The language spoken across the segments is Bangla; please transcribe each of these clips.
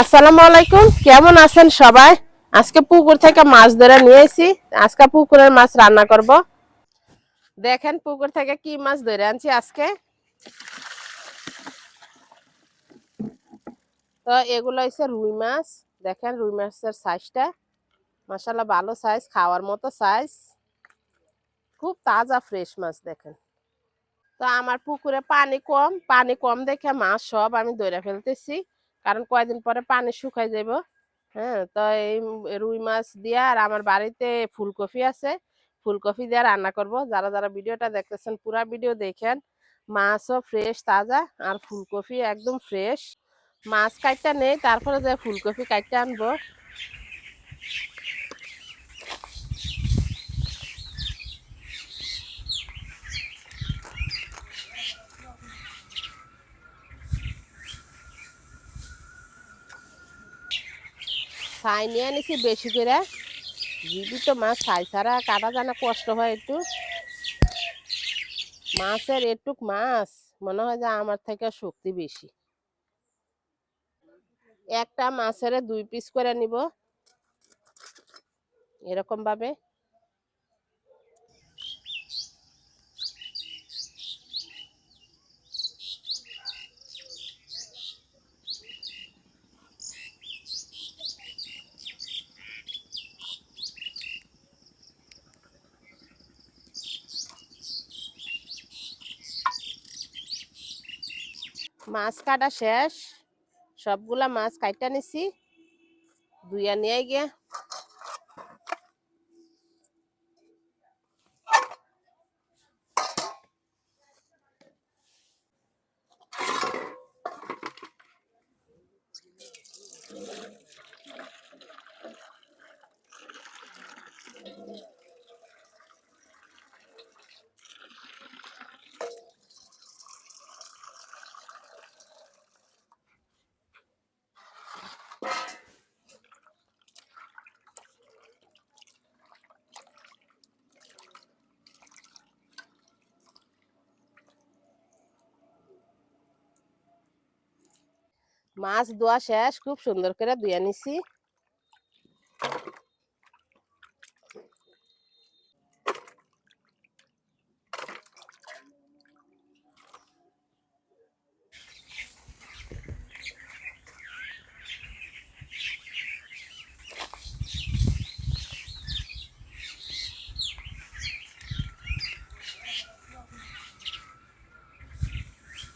আসসালামু আলাইকুম। কেমন আছেন সবাই? আজকে পুকুর থেকে মাছ ধরে নিয়ে এসেছি। আজকে পুকুরের মাছ রান্না করব। দেখেন পুকুর থেকে কি মাছ ধরে আনছি আজকে। তো এগুলো হচ্ছে রুই মাছ। দেখেন রুই মাছের সাইজটা মাসাল্লাহ ভালো সাইজ খাওয়ার মতো সাইজ খুব তাজা ফ্রেশ মাছ দেখেন। তো আমার পুকুরে পানি কম। পানি কম দেখে মাছ সব আমি ধরে ফেলতেছি। কারণ কয়দিন পরে পানি শুকাই যাব হ্যাঁ? তো এই রুই মাছ দিয়ে আর আমার বাড়িতে ফুলকপি আছে, ফুলকপি দিয়ে রান্না করব। যারা যারা ভিডিওটা দেখতেছেন, পুরা ভিডিও দেখেন, মাছও ফ্রেশ তাজা আর ফুলকপি একদম ফ্রেশ মাছ কাটটা নেই, তারপরে যে ফুলকপি কাটটা আনব। ছাই নিয়ে নিছি বেশি করে। যদি তো মাছ ছাই ছাড়া কাটা জানা কষ্ট হয় একটু। মাছের এটুক মাছ, মনে হয় যে আমার থেকে শক্তি বেশি। একটা মাছের দুই পিস করে নিব। এরকম ভাবে। মাছ কাটা শেষ। সবগুলা মাছ কাটা নিছি। দুইয়া নিয়ে গিয়ে মাছ ধোয়া শেষ, খুব সুন্দর করে ধুয়ে নিছি।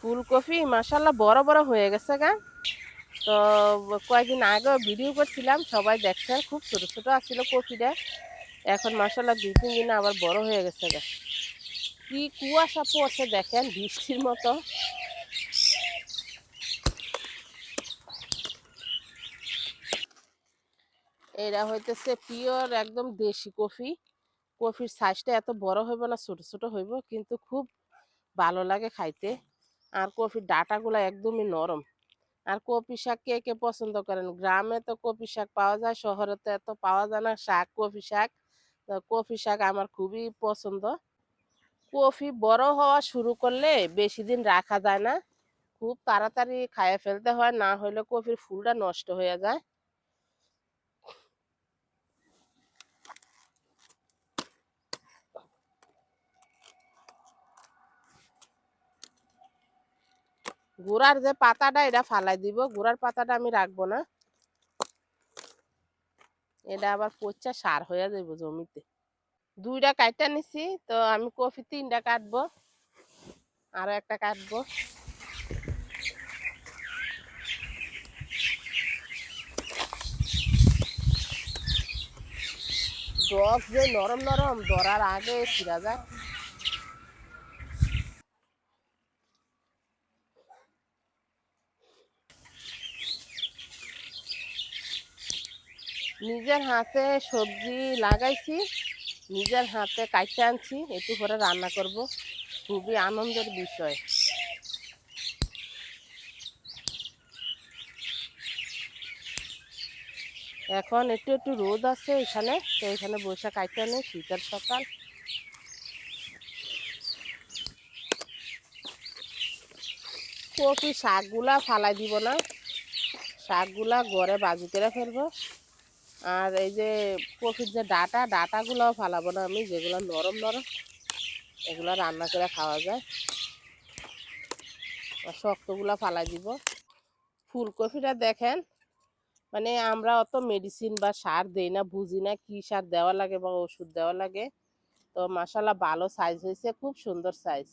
ফুলকপি মাসাল্লাহ বড় বড় হয়ে গেছে গা। তো কয়েকদিন আগে ভিডিও করছিলাম, সবাই দেখছে, খুব ছোট ছোট আসছিল কপিটা এখন মাসাল্লাহ দুই, তিন দিনে আবার বড় হয়ে গেছে গা কি কুয়াশা পড়ছে, দেখেন, বৃষ্টির মতো। এরা হইতেছে পিওর একদম দেশি কফি। কফির সাইজটা এত বড় হইব না, ছোট ছোট হইব, কিন্তু খুব ভালো লাগে খাইতে। আর কফির ডাটাগুলো একদমই নরম। আর কপি শাক কে কে পছন্দ করেন? গ্রামে তো কপি শাক পাওয়া যায়, শহরে তো এত পাওয়া যায় না, শাক কপি শাক। কফি শাক আমার খুবই পছন্দ। কফি বড় হওয়া শুরু করলে বেশি দিন রাখা যায় না। খুব তাড়াতাড়ি খাইয়ে ফেলতে হয়, না হলে কফির ফুলটা নষ্ট হয়ে যায়। গুড়ার যে পাতাটা, এটা ফালাই দিব। গুড়ার পাতাটা আমি রাখব না। এটা আবার পচা সার হয়ে যাইব জমিতে। দুইটা কাটটা নিছি, তো আমি কফি তিনটা কাটবো। আরও একটা কাটবো। ডগ যে নরম নরম, ধরার আগে ছিঁড়া যায় নিজের হাতে সবজি লাগাইছি, নিজের হাতে কাটতে আনছি, একটু করে রান্না করব। খুবই আনন্দের বিষয়। এখন একটু একটু রোদ আছে এখানে, তো এখানে বৈশাখ কাটতে নেই শীতের সকাল। কপি শাকগুলা ফালাই দিব না, শাকগুলা গড়ে বাজি করে ফেলব। আর এই যে কফির যে ডাটা, ডাটাগুলোও ফালাবো না আমি, যেগুলো নরম নরম, এগুলো রান্না করে খাওয়া যায়। শক্তগুলো ফালাই দিব। ফুলকপিটা দেখেন মানে আমরা অত মেডিসিন বা সার দেই না, বুঝি না কি সার দেওয়া লাগে বা ওষুধ দেওয়া লাগে। তো মাসাল্লাহ ভালো সাইজ হয়েছে, খুব সুন্দর সাইজ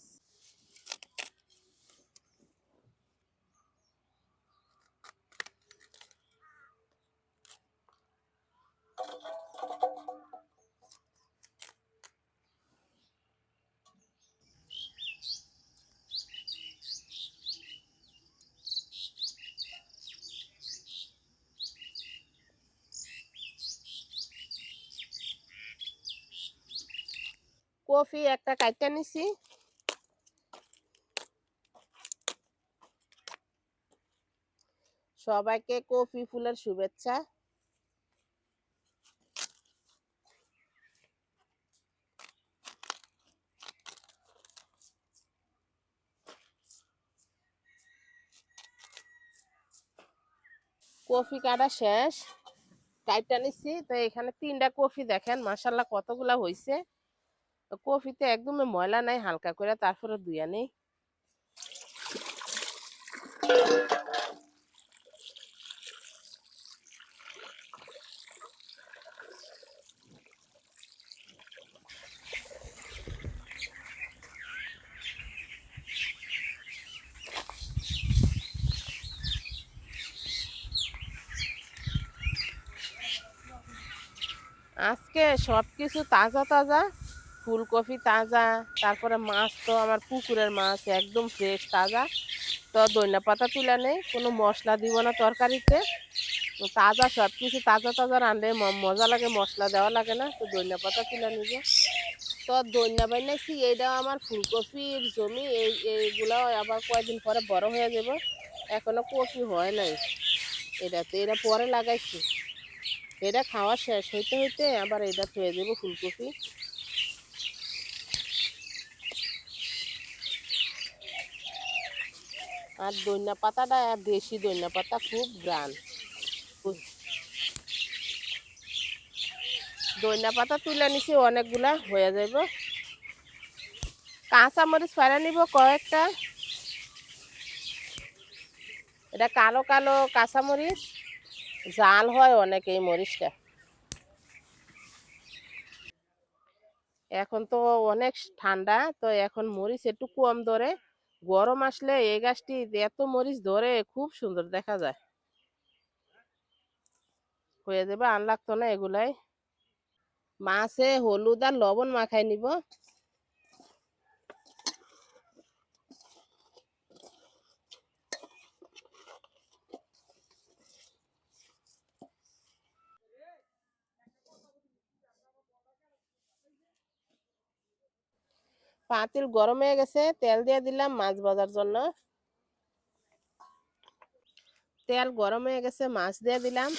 কফি, একটা কাইটা নিছি। সবাইকে কফি ফুলের শুভেচ্ছা। কফি কাটা শেষ। কাইটা নিচ্ছি তো এখানে তিনটা কফি দেখেন মাসাল্লাহ কতগুলা হয়েছে কফিতে একদমই ময়লা নাই হালকা করে তারপরে ধুয়া নেই। আজকে সব কিছু তাজা তাজা। ফুলকপি তাজা, তারপরে মাছ তো আমার পুকুরের মাছ, একদম ফ্রেশ তাজা। তো দইনা পাতা তুলে নেই, কোনো মশলা দিব না তরকারিতে। তাজা সব কিছু তাজা তাজা রাঁধলে ম- মজা লাগে, মশলা দেওয়া লাগে না, তো দইনা পাতা তুলে নিব। তো দইনা বানাইছি, এইটাও আমার ফুলকপির জমি, এই এইগুলো আবার কয়েকদিন পরে বড় হয়ে যাব। এখনও কপি হয় নাই। এটা তো এটা পরে লাগাইছি। এটা খাওয়া শেষ। হইতে হইতে আবার এটা থয়ে দেবো ফুলকপি। আর দইনা পাতাটা দেশি দইনা পাতা খুব গ্রান। দইনা পাতা তুলে নিছি, অনেকগুলা হয়ে যাইব। কাঁচা মরিচ ফাড়া নিব কয়েকটা। এটা কালো কালো কাঁচা মরিচ জাল হয় অনেক এই মরিচটা। এখন তো অনেক ঠান্ডা, তো এখন মরিচ একটু কম ধরে গরম আসলে এই গাছটি এত মরিচ ধরে খুব সুন্দর দেখা যায়। হয়ে যাবে আনলাগতো না এগুলাই। মাছে হলুদ আর লবণ মাখাই নিব। পাতিল গরম হয়ে গেছে, তেল দিয়ে দিলাম মাছ ভাজার জন্য। তেল গরম হয়ে গেছে, মাছ দিয়ে দিলাম।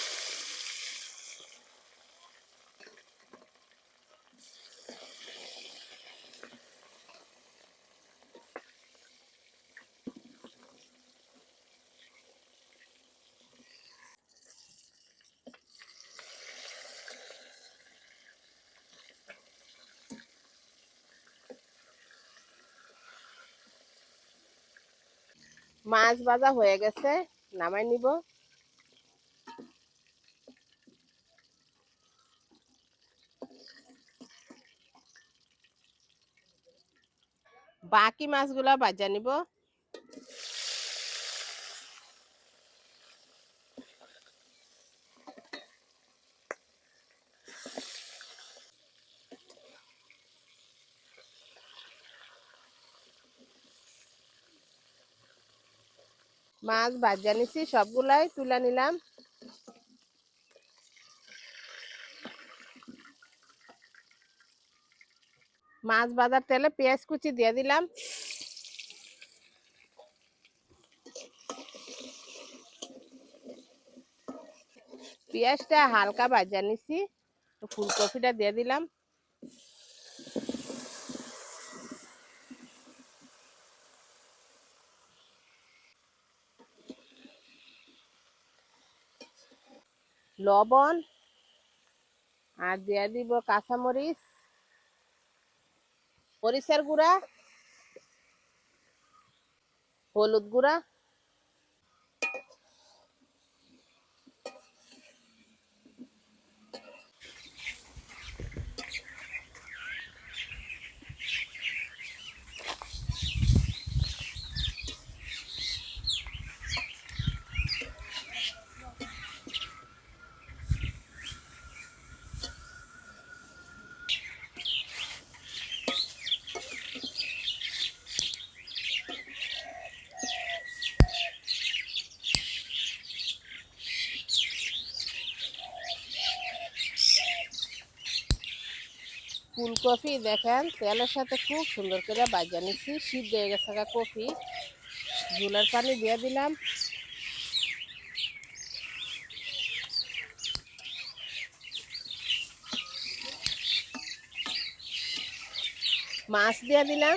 মাছ ভাজা হয়ে গেছে নামাই নিব। বাকি মাছগুলা বাজা নিব। মাছ ভাজা নিছি, সবগুলাই তুলে নিলাম। মাছ বাজার তেলে পেঁয়াজ কুচি দিয়ে দিলাম। পেঁয়াজটা হালকা ভাজা নিছি ফুলকপিটা দিয়ে দিলাম। লবণ আর দিয়ে দিব কাঁচামরিচ মরিচের গুঁড়া হলুদ গুঁড়া ফুলকপি, দেখেন, তেলের সাথে খুব সুন্দর করে বাজা নিচ্ছি সিদ্ধ হয়ে গেছে কপি। জুলার পানি দিয়ে দিলাম। মাছ দিয়ে দিলাম।